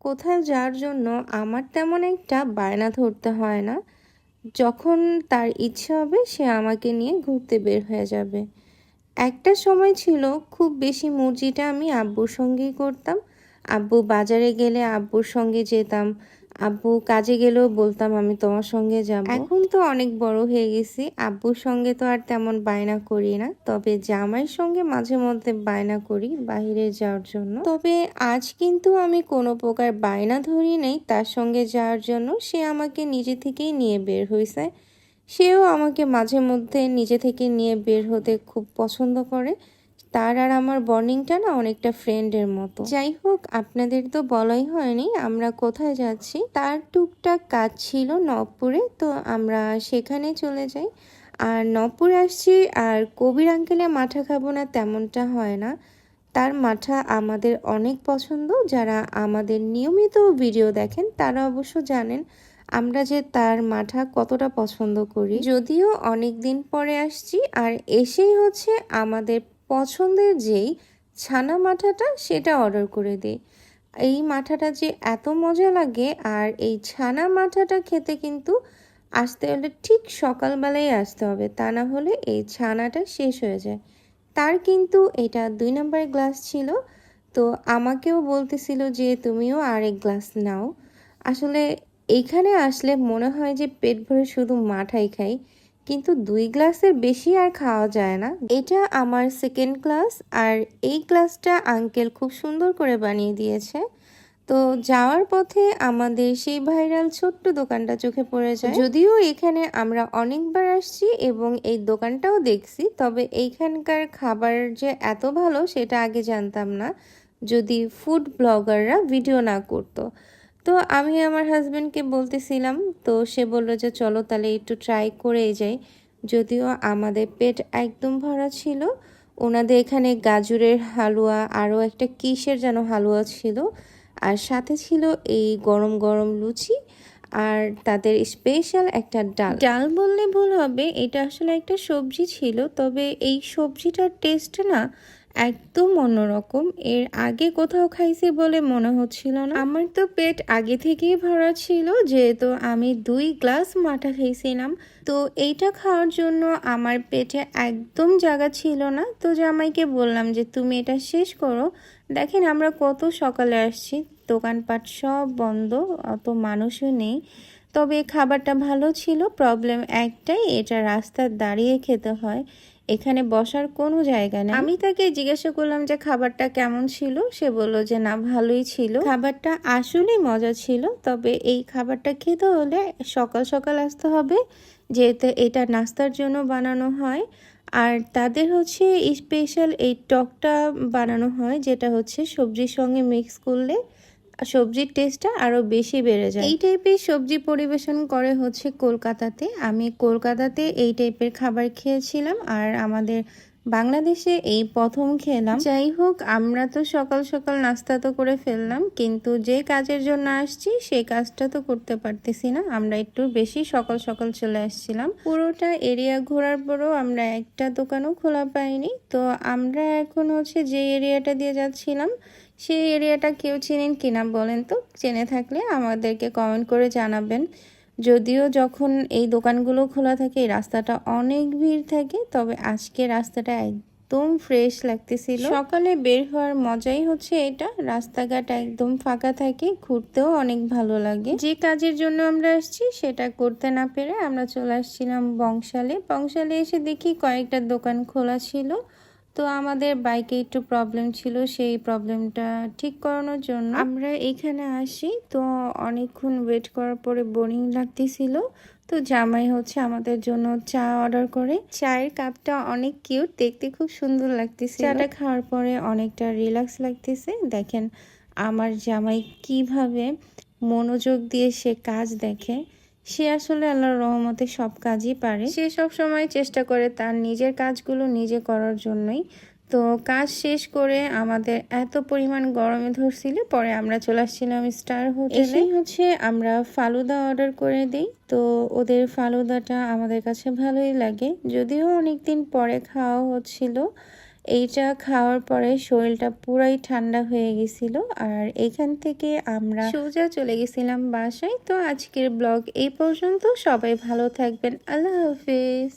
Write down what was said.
কোথায় যাওয়ার জন্য আমার তেমন একটা বায়না ধরতে হয় না। যখন তার ইচ্ছে হবে, সে আমাকে নিয়ে ঘুরতে বের হয়ে যাবে। একটা সময় ছিল, খুব বেশি মুরজিটা আমি আব্বুর সঙ্গেই করতাম। আব্বু বাজারে গেলে আব্বুর সঙ্গে যেতাম। আব্বু কাজে গেলেও বলতাম, আমি তোমার সঙ্গে যাব। এখন তো অনেক বড় হয়ে গেছি। আব্বুর সঙ্গে তো আর তেমন বায়না করি না। তবে জামাইয়ের সঙ্গে মাঝে মধ্যে বায়না করি বাইরে যাওয়ার জন্য। তবে আজ কিন্তু আমি কোনো প্রকার বায়না ধরি নেই তার সঙ্গে যাওয়ার জন্য। সে আমাকে নিজে থেকেই নিয়ে বের হয়েছে সেও আমাকে মাঝে মধ্যে নিজে থেকে নিয়ে বের হতে খুব পছন্দ করে। তার আর আমার বর্নিংটা না অনেকটা ফ্রেন্ডের মতো। যাই হোক আপনাদের তো বলাই হয়নি আমরা কোথায় যাচ্ছি। তার টুকটাক কাজ ছিল নবপুরে, তো আমরা সেখানে চলে যাই। আর নবপুরে আসছি আর কবির আঙ্কেলে মাঠা খাব না তেমনটা হয় না। তার মাঠা আমাদের অনেক পছন্দ। যারা আমাদের নিয়মিত ভিডিও দেখেন, তারা অবশ্য জানেন আমরা যে তার মাঠা কতটা পছন্দ করি। যদিও অনেক দিন পরে আসছি আর এসেই হচ্ছে আমাদের পছন্দের যেই ছানা মাঠাটা সেটা অর্ডার করে দিই। এই মাঠাটা যে এত মজা লাগে আর এই ছানা মাঠাটা খেতে কিন্তু আসতে হলে ঠিক সকালবেলায় আসতে হবে, তা না হলে এই ছানাটা শেষ হয়ে যায়। তার কিন্তু এটা দুই নম্বরের গ্লাস ছিল, তো আমাকেও বলতেছিল যে তুমিও আরেক গ্লাস নাও। আসলে এইখানে আসলে মনে হয় যে পেট ভরে শুধু মাঠাই খাই। কিন্তু দুই গ্লাসের বেশি আর খাওয়া যায় না। এটা আমার সেকেন্ড ক্লাস আর এই ক্লাসটা আঙ্কেল খুব সুন্দর করে বানিয়ে দিয়েছে। তো যাওয়ার পথে আমাদের সেই ভাইরাল ছোট্ট দোকানটা চোখে পড়ে যায়। যদিও এখানে আমরা অনেকবার আসছি এবং এই দোকানটাও দেখছি, তবে এইখানকার খাবার যে এত ভালো সেটা আগে জানতাম না। যদি ফুড ব্লগাররা ভিডিও না করতো। তো আমি আমার হাজব্যান্ডকে বলতেছিলাম, তো সে বলল যে, চলো তাহলে একটু ট্রাই করেই যাই। যদিও আমাদের পেট একদম ভরা ছিল, ওনাদের এখানে গাজরের হালুয়া, আরও একটা কিসের যেন হালুয়া ছিল, আর সাথে ছিল এই গরম গরম লুচি আর তাদের স্পেশাল একটা ডাল। ডাল বললে ভুল হবে, এটা আসলে একটা সবজি ছিল, তবে এই সবজিটার টেস্ট না একদম অন্যরকম। এর আগে কোথাও খাইছি বলে মনে হচ্ছিল না। আমার তো পেট আগে থেকেই ভরা ছিল, যেহেতু আমি দুই গ্লাস মাঠা খেয়েছিলাম। তো এইটা খাওয়ার জন্য আমার পেটে একদম জায়গা ছিল না। তো জামাইকে বললাম যে, তুমি এটা শেষ করো। দেখেন আমরা কত সকালে আসছি। দোকানপাট সব বন্ধ, অত মানুষও নেই। তবে খাবারটা ভালো ছিল প্রবলেম একটাই, এটা রাস্তার দাঁড়িয়ে খেতে হয়। এখানে বসার কোনো জায়গা নেই। আমি তাকে জিজ্ঞাসা করলাম যে খাবারটা কেমন ছিল? সে বলল যে না, ভালোই ছিল। খাবারটা আসলেই মজা ছিল, তবে এই খাবারটা খেতে হলে সকাল সকাল আসতে হবে, যেহেতু এটা নাস্তার জন্য বানানো হয়। আর তাদের হচ্ছে স্পেশাল এই টকটা বানানো হয়, যেটা হচ্ছে সবজির সঙ্গে মিক্স করলে সবজির টেস্টটা আরও বেশি বেড়ে যায়। এই টাইপের সবজি পরিবেশন করে হচ্ছে কলকাতাতে। আমি কলকাতাতে এই টাইপের খাবার খেয়েছিলাম আর আমাদের বাংলাদেশে এই প্রথম খেলাম। যাই হোক, আমরা তো সকাল সকাল নাস্তা তো করে ফেললাম, কিন্তু যে কাজের জন্য আসছি সেই কাজটা তো করতে পারতেছি না। আমরা একটু বেশি সকাল সকাল চলে আসছিলাম। পুরোটা এরিয়া ঘোরার পরও আমরা একটা দোকানও খোলা পাইনি। তো আমরা এখন হচ্ছে যে এরিয়াটা দিয়ে যাচ্ছিলাম সেই এরিয়াটা কেউ চেনেন কিনা বলেন তো? চেনে থাকলে আমাদেরকে কমেন্ট করে জানাবেন। যদিও যখন এই দোকানগুলো খোলা থাকে এই রাস্তাটা অনেক ভিড় থাকে তবে আজকে রাস্তাটা একদম ফ্রেশ লাগতেছিল। সকালে বের হওয়ার মজাই হচ্ছে এটা। রাস্তাঘাট একদম ফাঁকা থাকে ঘুরতেও অনেক ভালো লাগে। যে কাজের জন্য আমরা আসছি সেটা করতে না পেরে আমরা চলে আসছিলাম বংশালে। বংশালে এসে দেখি কয়েকটা দোকান খোলা ছিল। তো আমাদের বাইকে একটু প্রবলেম ছিল সেই প্রবলেমটা ঠিক করানোর জন্য। আমরা এখানে আসি তো অনেকক্ষণ ওয়েট করার পরে বোরিং লাগতেছিল। তো জামাই হচ্ছে আমাদের জন্য চা অর্ডার করে। চায়ের কাপটা অনেক কিউট দেখতে খুব সুন্দর লাগতেছে চাটা খাওয়ার পরে অনেকটা রিল্যাক্স লাগতেছে। দেখেন আমার জামাই কীভাবে মনোযোগ দিয়ে সে কাজ দেখে। সে আসলে আল্লাহর রহমতে সব কাজই পারে। সে সব সময় চেষ্টা করে তার নিজের কাজগুলো নিজে করার জন্যই। তো কাজ শেষ করে আমাদের এত পরিমাণ গরমে ধরছিল, পরে আমরা চলে আসছিলাম স্টার হোটেলে। হচ্ছে আমরা ফালুদা অর্ডার করে দিই। তো ওদের ফালুদাটা আমাদের কাছে ভালোই লাগে। যদিও অনেকদিন পরে খাওয়া হচ্ছিল এইটা খাওয়ার পরে শরীরটা পুরাই ঠান্ডা হয়ে গেছিল। আর এখান থেকে আমরা সোজা চলে গেছিলাম বাসায়। তো আজকের ব্লগ এই পর্যন্ত। সবাই ভালো থাকবেন। আল্লাহ হাফিজ।